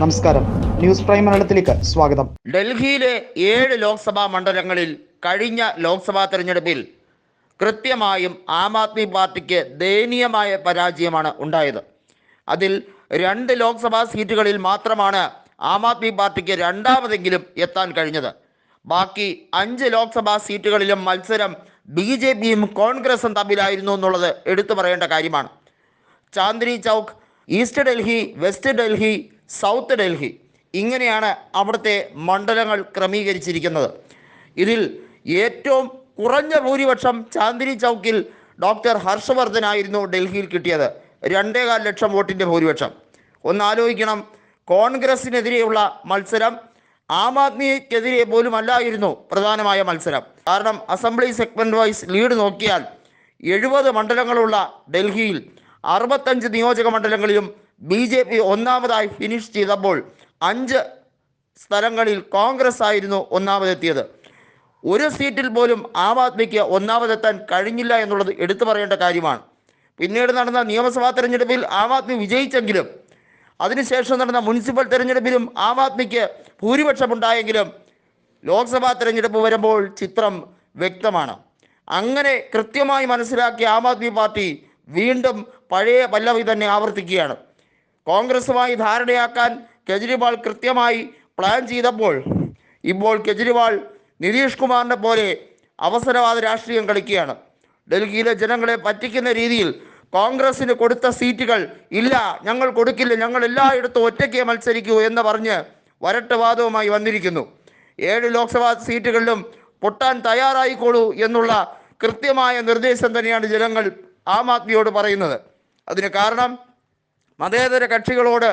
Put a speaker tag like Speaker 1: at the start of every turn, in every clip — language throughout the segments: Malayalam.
Speaker 1: നമസ്കാരം. ന്യൂസ് പ്രൈം മലയാളത്തിലേക്ക് സ്വാഗതം.
Speaker 2: ഡൽഹിയിലെ ഏഴ് ലോക്സഭാ മണ്ഡലങ്ങളിൽ കഴിഞ്ഞ ലോക്സഭാ തെരഞ്ഞെടുപ്പിൽ കൃത്യമായും ആം ആദ്മി പാർട്ടിക്ക് ദയനീയമായ പരാജയമാണ് ഉണ്ടായത്. അതിൽ രണ്ട് ലോക്സഭാ സീറ്റുകളിൽ മാത്രമാണ് ആം ആദ്മി പാർട്ടിക്ക് രണ്ടാമതെങ്കിലും എത്താൻ കഴിഞ്ഞത്. ബാക്കി അഞ്ച് ലോക്സഭാ സീറ്റുകളിലും മത്സരം ബി ജെ പിയും കോൺഗ്രസും തമ്മിലായിരുന്നു എന്നുള്ളത് എടുത്തു പറയേണ്ട കാര്യമാണ്. Chandni Chowk East Delhi West Delhi South Delhi. ഇങ്ങനെയാണ് അവിടുത്തെ മണ്ഡലങ്ങൾ ക്രമീകരിച്ചിരിക്കുന്നത്. ഇതിൽ ഏറ്റവും കുറഞ്ഞ ഭൂരിപക്ഷം ചാന്ദിനി ചൗക്കിൽ ഡോക്ടർ ഹർഷവർദ്ധനായിരുന്നു ഡൽഹിയിൽ കിട്ടിയത്. രണ്ടേകാൽ ലക്ഷം വോട്ടിന്റെ ഭൂരിപക്ഷം. ഒന്ന് ആലോചിക്കണം. കോൺഗ്രസിനെതിരെയുള്ള മത്സരം ആം ആദ്മിക്കെതിരെ പോലും അല്ലായിരുന്നു പ്രധാനമായ മത്സരം. കാരണം അസംബ്ലി സെഗ്മെന്റ് വൈസ് ലീഡ് നോക്കിയാൽ എഴുപത് മണ്ഡലങ്ങളുള്ള ഡൽഹിയിൽ അറുപത്തഞ്ച് നിയോജക മണ്ഡലങ്ങളിലും ബി ജെ പി ഒന്നാമതായി ഫിനിഷ് ചെയ്തപ്പോൾ അഞ്ച് സ്ഥലങ്ങളിൽ കോൺഗ്രസ് ആയിരുന്നു ഒന്നാമതെത്തിയത്. ഒരു സീറ്റിൽ പോലും ആം ആദ്മിക്ക് ഒന്നാമതെത്താൻ കഴിഞ്ഞില്ല എന്നുള്ളത് എടുത്തു പറയേണ്ട കാര്യമാണ്. പിന്നീട് നടന്ന നിയമസഭാ തെരഞ്ഞെടുപ്പിൽ ആം ആദ്മി വിജയിച്ചെങ്കിലും അതിനുശേഷം നടന്ന മുനിസിപ്പൽ തെരഞ്ഞെടുപ്പിലും ആം ആദ്മിക്ക് ഭൂരിപക്ഷമുണ്ടായെങ്കിലും ലോക്സഭാ തെരഞ്ഞെടുപ്പ് വരുമ്പോൾ ചിത്രം വ്യക്തമാണ്. അങ്ങനെ കൃത്യമായി മനസ്സിലാക്കിയ ആം ആദ്മി പാർട്ടി വീണ്ടും പഴയ പല്ലവി തന്നെ ആവർത്തിക്കുകയാണ്. കോൺഗ്രസുമായി ധാരണയാക്കാൻ കെജ്രിവാൾ കൃത്യമായി പ്ലാൻ ചെയ്തപ്പോൾ ഇപ്പോൾ കെജ്രിവാൾ നിതീഷ് കുമാറിനെ പോലെ അവസരവാദ രാഷ്ട്രീയം കളിക്കുകയാണ്. ഡൽഹിയിലെ ജനങ്ങളെ പറ്റിക്കുന്ന രീതിയിൽ കോൺഗ്രസിന് കൊടുത്ത സീറ്റുകൾ ഇല്ല ഞങ്ങൾ കൊടുക്കില്ല ഞങ്ങൾ എല്ലായിടത്തും ഒറ്റയ്ക്ക് മത്സരിക്കൂ എന്ന് പറഞ്ഞ് വരട്ടവാദവുമായി വന്നിരിക്കുന്നു. ഏഴ് ലോക്സഭാ സീറ്റുകളിലും പൊട്ടാൻ തയ്യാറായിക്കോളൂ എന്നുള്ള കൃത്യമായ നിർദ്ദേശം തന്നെയാണ് ജനങ്ങൾ ആം ആദ്മിയോട് പറയുന്നത്. അതിന് കാരണം മതേതര കക്ഷികളോട്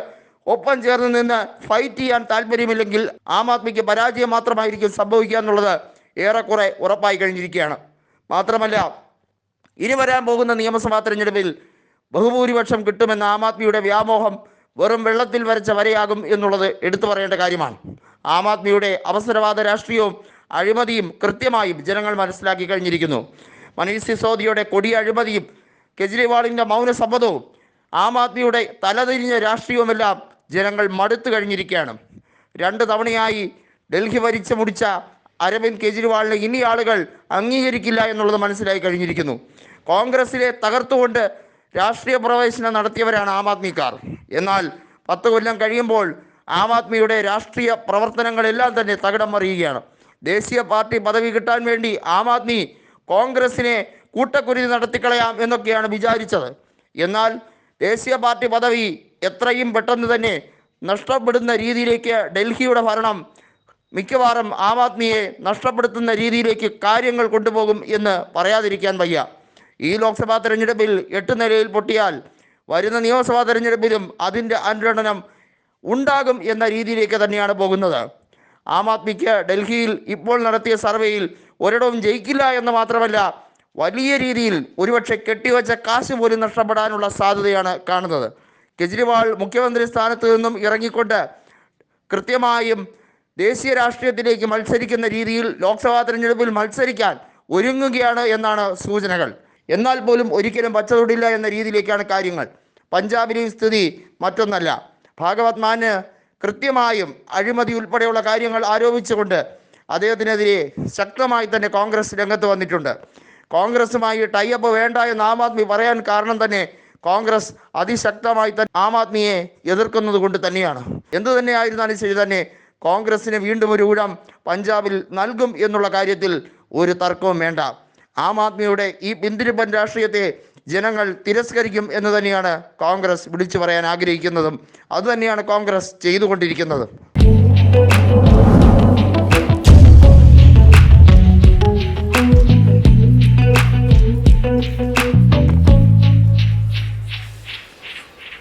Speaker 2: ഒപ്പം ചേർന്ന് നിന്ന് ഫൈറ്റ് ചെയ്യാൻ താല്പര്യമില്ലെങ്കിൽ ആം ആദ്മിക്ക് പരാജയം മാത്രമായിരിക്കും സംഭവിക്കുക എന്നുള്ളത് ഏറെക്കുറെ ഉറപ്പായി കഴിഞ്ഞിരിക്കുകയാണ്. മാത്രമല്ല ഇനി വരാൻ പോകുന്ന നിയമസഭാ തെരഞ്ഞെടുപ്പിൽ ബഹുഭൂരിപക്ഷം കിട്ടുമെന്ന ആം ആദ്മിയുടെ വ്യാമോഹം വെറും വെള്ളത്തിൽ വരച്ച വരയാകും എന്നുള്ളത് എടുത്തു പറയേണ്ട കാര്യമാണ്. ആം ആദ്മിയുടെ അവസരവാദ രാഷ്ട്രീയവും അഴിമതിയും കൃത്യമായും ജനങ്ങൾ മനസ്സിലാക്കി കഴിഞ്ഞിരിക്കുന്നു. മനീഷ് സിസോദിയുടെ കൊടിയ അഴിമതിയും കെജ്രിവാളിന്റെ മൗനസമ്മതവും ആം ആദ്മിയുടെ തലതിരിഞ്ഞ രാഷ്ട്രീയവുമെല്ലാം ജനങ്ങൾ മടുത്തു കഴിഞ്ഞിരിക്കുകയാണ്. രണ്ട് തവണയായി ഡൽഹി ഭരിച്ചു മുടിച്ച അരവിന്ദ് കെജ്രിവാളിനെ ഇനി ആളുകൾ അംഗീകരിക്കില്ല എന്നുള്ളത് മനസ്സിലായി കഴിഞ്ഞിരിക്കുന്നു. കോൺഗ്രസിലെ തകർത്തുകൊണ്ട് രാഷ്ട്രീയ പ്രവേശനം നടത്തിയവരാണ് ആം ആദ്മിക്കാർ. എന്നാൽ പത്ത് കൊല്ലം കഴിയുമ്പോൾ ആം ആദ്മിയുടെ രാഷ്ട്രീയ പ്രവർത്തനങ്ങളെല്ലാം തന്നെ തകിടം മറിയുകയാണ്. ദേശീയ പാർട്ടി പദവി കിട്ടാൻ വേണ്ടി ആം ആദ്മി കോൺഗ്രസിനെ കൂട്ടക്കുരുതി നടത്തിക്കളയാം എന്നൊക്കെയാണ് വിചാരിച്ചത്. എന്നാൽ ദേശീയ പാർട്ടി പദവി എത്രയും പെട്ടെന്ന് തന്നെ നഷ്ടപ്പെടുന്ന രീതിയിലേക്ക് ഡൽഹിയുടെ ഭരണം മിക്കവാറും ആം ആദ്മിയെ നഷ്ടപ്പെടുത്തുന്ന രീതിയിലേക്ക് കാര്യങ്ങൾ കൊണ്ടുപോകും എന്ന് പറയാതിരിക്കാൻ വയ്യ. ഈ ലോക്സഭാ തെരഞ്ഞെടുപ്പിൽ എട്ട് നിലയിൽ പൊട്ടിയാൽ വരുന്ന നിയമസഭാ തെരഞ്ഞെടുപ്പിലും അതിന്റെ അനുരണനം ഉണ്ടാകും എന്ന രീതിയിലേക്ക് തന്നെയാണ് പോകുന്നത്. ആം ആദ്മിക്ക് ഡൽഹിയിൽ ഇപ്പോൾ നടത്തിയ സർവേയിൽ ഒരിടവും ജയിക്കില്ല എന്ന് മാത്രമല്ല വലിയ രീതിയിൽ ഒരുപക്ഷെ കെട്ടിവെച്ച കാശ് പോലും നഷ്ടപ്പെടാനുള്ള സാധ്യതയാണ് കാണുന്നത്. കെജ്രിവാൾ മുഖ്യമന്ത്രി സ്ഥാനത്ത് നിന്നും ഇറങ്ങിക്കൊണ്ട് കൃത്യമായും ദേശീയ രാഷ്ട്രീയത്തിലേക്ക് മത്സരിക്കുന്ന രീതിയിൽ ലോക്സഭാ തെരഞ്ഞെടുപ്പിൽ മത്സരിക്കാൻ ഒരുങ്ങുകയാണ് എന്നാണ് സൂചനകൾ. എന്നാൽ പോലും ഒരിക്കലും പച്ചതൊടില്ല എന്ന രീതിയിലേക്കാണ് കാര്യങ്ങൾ. പഞ്ചാബിലെയും സ്ഥിതി മറ്റൊന്നല്ല. ഭാഗവത് മാന് കൃത്യമായും അഴിമതി ഉൾപ്പെടെയുള്ള കാര്യങ്ങൾ ആരോപിച്ചുകൊണ്ട് അദ്ദേഹത്തിനെതിരെ ശക്തമായി തന്നെ കോൺഗ്രസ് രംഗത്ത് വന്നിട്ടുണ്ട്. കോൺഗ്രസുമായി ടൈപ്പ് വേണ്ട എന്ന് ആം ആദ്മി പറയാൻ കാരണം തന്നെ കോൺഗ്രസ് അതിശക്തമായി തന്നെ ആം ആദ്മിയെ എതിർക്കുന്നത് കൊണ്ട് തന്നെയാണ്. എന്തു തന്നെ ആയിരുന്നാലും ശരി തന്നെ കോൺഗ്രസിന് വീണ്ടും ഒരു ഊഴം പഞ്ചാബിൽ നൽകും എന്നുള്ള കാര്യത്തിൽ ഒരു തർക്കവും വേണ്ട. ആം ആദ്മിയുടെ ഈ പിന്തിരിപ്പൻ രാഷ്ട്രീയത്തെ ജനങ്ങൾ തിരസ്കരിക്കും എന്ന് തന്നെയാണ് കോൺഗ്രസ് വിളിച്ചു പറയാൻ ആഗ്രഹിക്കുന്നതും. അതുതന്നെയാണ് കോൺഗ്രസ് ചെയ്തുകൊണ്ടിരിക്കുന്നതും.